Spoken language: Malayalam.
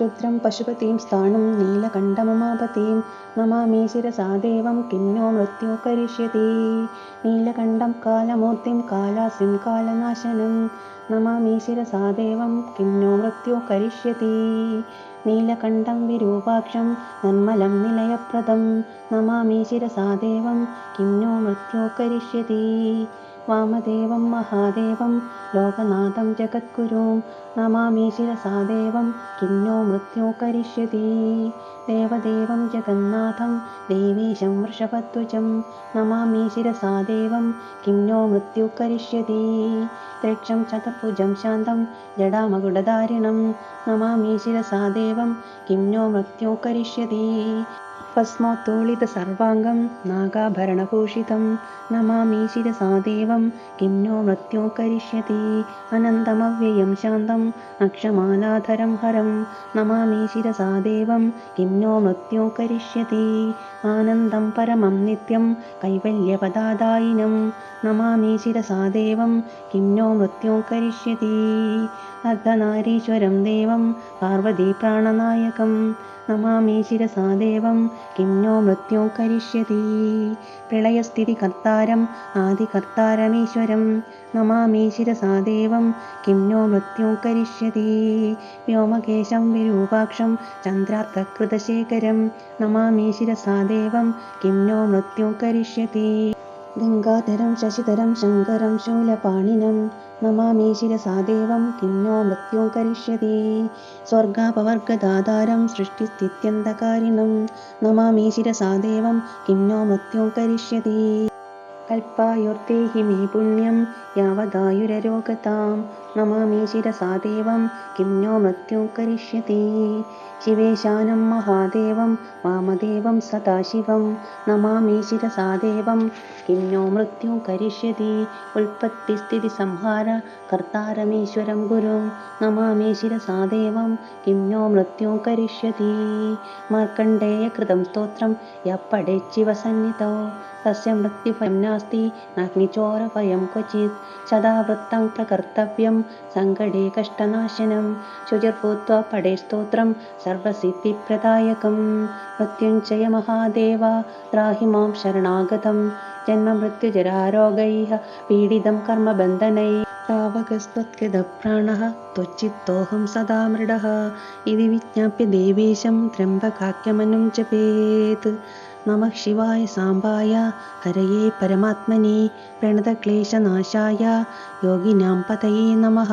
രുദ്രം പശുപതിം സ്ഥാണും നീലകണ്ഠമുമാപതിം നമാമി ശിരസാ ദേവം കിം नो मृत्युः करिष्यति നീലകണ്ഠം കാലമൂർത്തിം കാലാസിം കാലനാശനം നമാമി ശിരസാ ദേവം കിം नो मृत्युः करिष्यति നീലകണ്ഠം വിരൂപാക്ഷം നിർമ്മലം നിലയപ്രദം നമാമി ശിരസാ ദേവം കിം नो मृत्युः करिष्यति वामदेवं महादेवं लोकनाथं जगद्गुरुं नमामि शिरसा देवं नमामीशिरसादेवं मृत्यो करिष्यति। देवदेवं जगन्नाथं देवीशं वृषभद्वजं नमामीशिरसादेवं किंन्यो मृत्यूकरिष्यति त्रिक्षं चतुर्भुजं शान्तं जडामगुडधारिणं नमामि शिरसा देवं किं नो मृत्यूकरिष्यति भस्मोत्तोलितसर्वाङ्गं नागाभरणभूषितं नमामीशिरसा देवं किं नो मृत्यो करिष्यति अनन्तमव्ययं शान्तम् अक्षमालाधरं हरं नमामीशिरसा देवं किं नो मृत्यो करिष्यति आनन्दं परमं नित्यं कैवल्यपदादायिनं नमामीशिरसा देवं किं नो मृत्यो करिष्यति अर्धनारीश्वरं देवं पार्वतीप्राणनायकं നമാമി ശിരസാദേവം കിം നോ മൃത്യോ കരിഷ്യതി. പ്രളയസ്ഥിതി കർത്താരം ആദികർത്താരമീശ്വരം. നമാമി ശിരസാദേവം കിം നോ മൃത്യോ കരിഷ്യതി. വ്യോമകേശം വിരൂപാക്ഷം ചന്ദ്രാർത്ഥകൃതശേഖരം. നമാമി ശിരസാദേവം കിം നോ മൃത്യോ കരിഷ്യതി. गङ्गाधरं शशिधरं शङ्करं शूलपाणिनं नमामि शिरसा देवं किं नो मृत्युं करिष्यति। स्वर्गापवर्गदाधारं सृष्टिस्थित्यन्धकारिणं किं नो मृत्युं करिष्यति। കൽപ്പായുർത്തേഹി മേ പുണ്യം യാവതായുരരോഗതാം നമാമി ശിരസാ ദേവം കിം നോ മൃത്യു കരിഷ്യത്തെ ശിവേശാനം മഹാദേവം വാമദേവം സദാശിവം നമാമി ശിരസാ ദേവം കിം നോ മൃത്യു കരിഷ്യതി. ഉൽപ്പത്തി സ്ഥിതി സംഹാര കർത്താരമീശ്വരം ഗുരും നമാമി ശിരസാ ദേവം കിം നോ മൃത്യു കരിഷ്യതി. മാർക്കണ്ഡേയ കൃതം സ്തോത്രം യപ്പടെ ശിവസന്നിധോ. तस्य मृत्युभयं नास्ति। नाग्निचोरभयं क्वचित्। सदा वृत्तं प्रकर्तव्यं। सङ्कटे कष्टनाशनं। शुचिर्भूत्वा पडे स्तोत्रं। सर्वसिद्धिप्रदायकं मृत्युञ्जय महादेव। त्राहि मां शरणागतं जन्ममृत्युजरारोगैः पीडितं कर्मबन्धनैः तावकस्त्वत्कृतप्राणः त्वचित्तोऽहं सदा मृडः। इति विज्ञाप्य देवेशं त्र्यम्बकाक्यमनुं च पेत् नमः शिवाय साम्बाय हरये परमात्मने प्रणतक्लेशनाशाय योगिनां पतये नमः